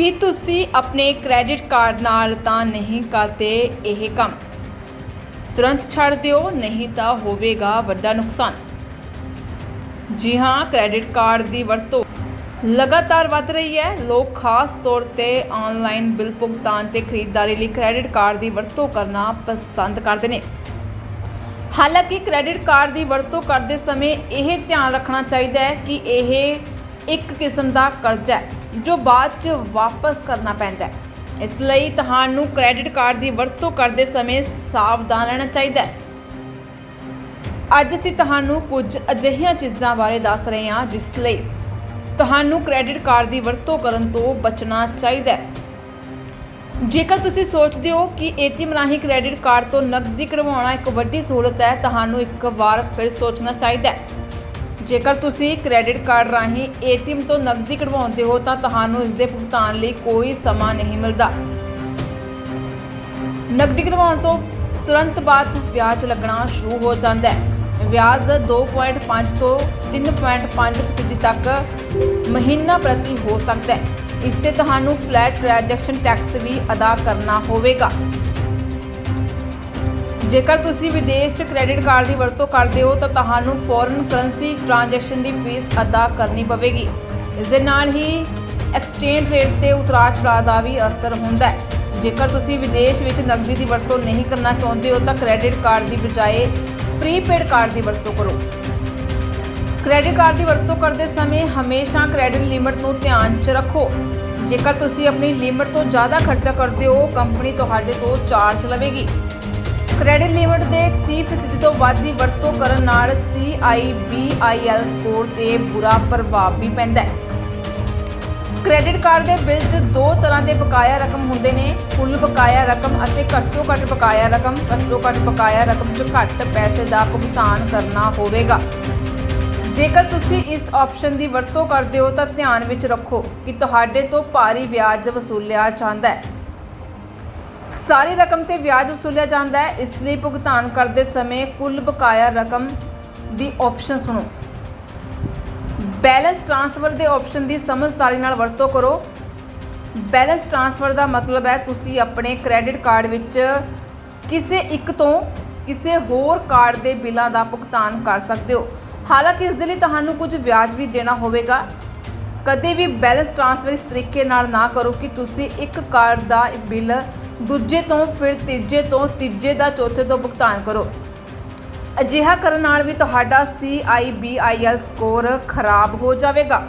ਕੀ ਤੁਸੀਂ ਆਪਣੇ credit card ਨਾਲ ਤਾਂ ਨਹੀਂ ਕਰਦੇ ਇਹ ਕੰਮ? ਤੁਰੰਤ ਛੱਡ ਦਿਓ, ਨਹੀਂ ਤਾਂ ਹੋਵੇਗਾ ਵੱਡਾ ਨੁਕਸਾਨ। ਜੀ ਹਾਂ, ਕ੍ਰੈਡਿਟ ਕਾਰਡ ਦੀ ਵਰਤੋਂ ਲਗਾਤਾਰ ਵੱਧ ਰਹੀ ਹੈ। ਲੋਕ ਖਾਸ ਤੌਰ ਤੇ ਆਨਲਾਈਨ ਬਿੱਲ ਭੁਗਤਾਨ ਤੇ ਖਰੀਦਦਾਰੀ ਲਈ ਕ੍ਰੈਡਿਟ ਕਾਰਡ ਦੀ ਵਰਤੋਂ ਕਰਨਾ ਪਸੰਦ ਕਰਦੇ ਨੇ। ਹਾਲਾਂਕਿ ਕ੍ਰੈਡਿਟ ਕਾਰਡ ਦੀ ਵਰਤੋਂ ਕਰਦੇ ਸਮੇਂ ਇਹ ਧਿਆਨ ਰੱਖਣਾ ਚਾਹੀਦਾ ਹੈ ਕਿ ਇਹ ਇੱਕ ਕਿਸਮ ਦਾ ਕਰਜ਼ਾ ਹੈ। ਜੋ ਬਾਅਦ 'ਚ ਵਾਪਸ ਕਰਨਾ ਪੈਂਦਾ ਹੈ। ਇਸ ਲਈ ਤੁਹਾਨੂੰ ਕ੍ਰੈਡਿਟ ਕਾਰਡ ਦੀ ਵਰਤੋਂ ਕਰਦੇ ਸਮੇਂ ਸਾਵਧਾਨ ਰਹਿਣਾ ਚਾਹੀਦਾ ਹੈ। ਅੱਜ ਅਸੀਂ ਤੁਹਾਨੂੰ ਕੁਝ ਅਜਿਹੀਆਂ ਚੀਜ਼ਾਂ ਬਾਰੇ ਦੱਸ ਰਹੇ ਹਾਂ, ਜਿਸ ਲਈ ਤੁਹਾਨੂੰ ਕ੍ਰੈਡਿਟ ਕਾਰਡ ਦੀ ਵਰਤੋਂ ਕਰਨ ਤੋਂ ਬਚਣਾ ਚਾਹੀਦਾ ਹੈ। ਜੇਕਰ ਤੁਸੀਂ ਸੋਚਦੇ ਹੋ ਕਿ ਏਟੀਐਮ ਰਾਹੀਂ ਕ੍ਰੈਡਿਟ ਕਾਰਡ ਤੋਂ ਨਕਦੀ ਕਢਵਾਉਣਾ ਇੱਕ ਵੱਡੀ ਸਹੂਲਤ ਹੈ, ਤੁਹਾਨੂੰ ਇੱਕ ਵਾਰ ਫਿਰ ਸੋਚਣਾ ਚਾਹੀਦਾ ਹੈ। ਜੇਕਰ ਤੁਸੀਂ ਕ੍ਰੈਡਿਟ ਕਾਰਡ ਰਾਹੀਂ ਏਟੀਐਮ ਤੋਂ ਨਕਦੀ ਕਢਵਾਉਂਦੇ ਹੋ, ਤਾਂ ਤੁਹਾਨੂੰ ਇਸ ਦੇ ਭੁਗਤਾਨ ਲਈ ਕੋਈ ਸਮਾਂ ਨਹੀਂ ਮਿਲਦਾ। ਨਕਦੀ ਕਢਵਾਉਣ ਤੋਂ ਤੁਰੰਤ ਬਾਅਦ ਵਿਆਜ ਲੱਗਣਾ ਸ਼ੁਰੂ ਹੋ ਜਾਂਦਾ ਹੈ। ਵਿਆਜ 2.5 ਤੋਂ 3.5% ਫੀਸਦੀ ਤੱਕ ਮਹੀਨਾ ਪ੍ਰਤੀ ਹੋ ਸਕਦਾ ਹੈ। ਇਸ ਤੇ ਤੁਹਾਨੂੰ ਫਲੈਟ ਟ੍ਰਾਂਜੈਕਸ਼ਨ ਟੈਕਸ ਵੀ ਅਦਾ ਕਰਨਾ ਹੋਵੇਗਾ। ਜੇਕਰ ਤੁਸੀਂ ਵਿਦੇਸ਼ 'ਚ ਕ੍ਰੈਡਿਟ ਕਾਰਡ ਦੀ ਵਰਤੋਂ ਕਰਦੇ ਹੋ, ਤਾਂ ਤੁਹਾਨੂੰ ਫੋਰਨ ਕਰੰਸੀ ਟ੍ਰਾਂਜੈਕਸ਼ਨ ਦੀ ਫੀਸ ਅਦਾ ਕਰਨੀ ਪਵੇਗੀ। ਇਸ ਦੇ ਨਾਲ ਹੀ ਐਕਸਚੇਂਜ ਰੇਟ ਤੇ ਉਤਰਾਅ ਚੜਾਅ ਦਾ ਵੀ ਅਸਰ ਹੁੰਦਾ ਹੈ। ਜੇਕਰ ਤੁਸੀਂ ਵਿਦੇਸ਼ ਵਿੱਚ ਨਕਦੀ ਦੀ ਵਰਤੋਂ ਨਹੀਂ ਕਰਨਾ ਚਾਹੁੰਦੇ ਹੋ, ਤਾਂ ਕ੍ਰੈਡਿਟ ਕਾਰਡ ਦੀ ਬਜਾਏ ਪ੍ਰੀਪੇਡ ਕਾਰਡ ਦੀ ਵਰਤੋਂ ਕਰੋ। ਕ੍ਰੈਡਿਟ ਕਾਰਡ ਦੀ ਵਰਤੋਂ ਕਰਦੇ ਸਮੇਂ ਹਮੇਸ਼ਾ ਕ੍ਰੈਡਿਟ ਲਿਮਿਟ ਨੂੰ ਧਿਆਨ 'ਚ ਰੱਖੋ। ਜੇਕਰ ਤੁਸੀਂ ਆਪਣੀ ਲਿਮਿਟ ਤੋਂ ਜ਼ਿਆਦਾ ਖਰਚਾ ਕਰਦੇ ਹੋ ਕੰਪਨੀ ਤੁਹਾਡੇ ਤੋਂ ਚਾਰਜ ਲਵੇਗੀ। ਕ੍ਰੈਡਿਟ ਲਿਮਿਟ ਦੇ 30% ਤੋਂ ਵੱਧ ਦੀ ਵਰਤੋਂ ਕਰਨ ਨਾਲ CIBIL ਸਕੋਰ ਤੇ ਬੁਰਾ ਪ੍ਰਭਾਵ ਵੀ ਪੈਂਦਾ ਹੈ। ਕ੍ਰੈਡਿਟ ਕਾਰਡ ਦੇ ਬਿੱਲ 'ਚ ਦੋ ਤਰ੍ਹਾਂ ਦੇ ਬਕਾਇਆ ਰਕਮ ਹੁੰਦੇ ਨੇ, ਕੁੱਲ ਬਕਾਇਆ ਰਕਮ ਅਤੇ ਘੱਟੋ ਘੱਟ ਬਕਾਇਆ ਰਕਮ। ਘੱਟੋ ਘੱਟ ਬਕਾਇਆ ਰਕਮ 'ਚ ਘੱਟ ਪੈਸੇ ਦਾ ਭੁਗਤਾਨ ਕਰਨਾ ਹੋਵੇਗਾ। ਜੇਕਰ ਤੁਸੀਂ ਇਸ ਆਪਸ਼ਨ ਦੀ ਵਰਤੋਂ ਕਰਦੇ ਹੋ ਤਾਂ ਧਿਆਨ ਵਿੱਚ ਰੱਖੋ ਕਿ ਤੁਹਾਡੇ ਤੋਂ ਭਾਰੀ ਵਿਆਜ ਵਸੂਲਿਆ ਜਾਂਦਾ ਹੈ। ਸਾਰੀ ਰਕਮ ਤੇ ਵਿਆਜ ਵਸੂਲਿਆ ਜਾਂਦਾ ਹੈ, ਇਸ ਲਈ ਭੁਗਤਾਨ ਕਰਦੇ ਸਮੇਂ ਕੁੱਲ ਬਕਾਇਆ ਰਕਮ ਦੀ ਆਪਸ਼ਨ ਸੁਣੋ। ਬੈਲੈਂਸ ਟ੍ਰਾਂਸਫਰ ਦੇ ਆਪਸ਼ਨ ਦੀ ਸਮਝਦਾਰੀ ਨਾਲ ਵਰਤੋਂ ਕਰੋ। ਬੈਲੈਂਸ ਟ੍ਰਾਂਸਫਰ ਦਾ ਮਤਲਬ ਹੈ ਤੁਸੀਂ ਆਪਣੇ ਕ੍ਰੈਡਿਟ ਕਾਰਡ ਵਿੱਚ ਕਿਸੇ ਇੱਕ ਤੋਂ ਕਿਸੇ ਹੋਰ ਕਾਰਡ ਦੇ ਬਿੱਲਾਂ ਦਾ ਭੁਗਤਾਨ ਕਰ ਸਕਦੇ ਹੋ। ਹਾਲਾਂਕਿ ਇਸ ਦੇ ਲਈ ਤੁਹਾਨੂੰ ਕੁਝ ਵਿਆਜ ਵੀ ਦੇਣਾ ਹੋਵੇਗਾ। ਕਦੇ ਵੀ ਬੈਲੈਂਸ ਟ੍ਰਾਂਸਫਰ ਇਸ ਤਰੀਕੇ ਨਾਲ ਨਾ ਕਰੋ ਕਿ ਤੁਸੀਂ ਇੱਕ ਕਾਰਡ ਦਾ ਬਿੱਲ ਦੂਜੇ ਤੋਂ ਫਿਰ ਤੀਜੇ ਤੋਂ ਤੀਜੇ ਦਾ ਚੌਥੇ ਤੋਂ ਭੁਗਤਾਨ ਕਰੋ। ਅਜਿਹਾ ਕਰਨ ਨਾਲ ਵੀ ਤੁਹਾਡਾ CIBIL ਸਕੋਰ ਖਰਾਬ ਹੋ ਜਾਵੇਗਾ।